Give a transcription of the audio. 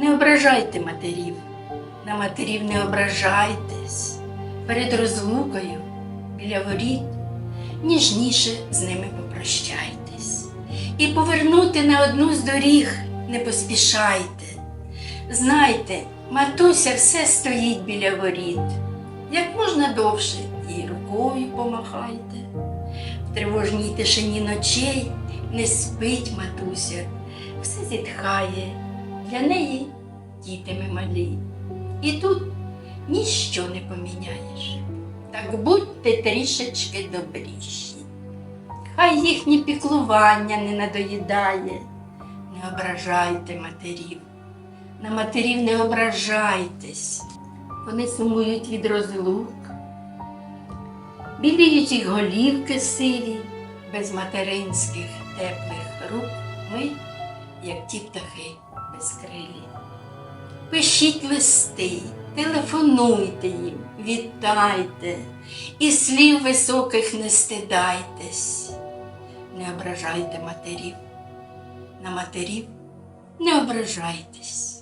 Не ображайте матерів, на матерів не ображайтесь. Перед розлукою біля воріт ніжніше з ними попрощайтесь. І повернути на одну з доріг не поспішайте. Знайте, матуся все стоїть біля воріт. Як можна довше їй рукою помахайте. В тривожній тишині ночей не спить матуся, все зітхає, для неї дітиме малі. І тут ніщо не поміняєш. Так будьте трішечки добріші. Хай їхнє піклування не надоїдає. Не ображайте матерів. На матерів не ображайтесь. Вони сумують від розлук. Біліють їх голівки сиві, без материнських теплих рук ми, як ті птахи безкрилі. Пишіть листи, телефонуйте їм, вітайте, і слів високих не стидайтесь. Не ображайте матерів, на матерів не ображайтесь.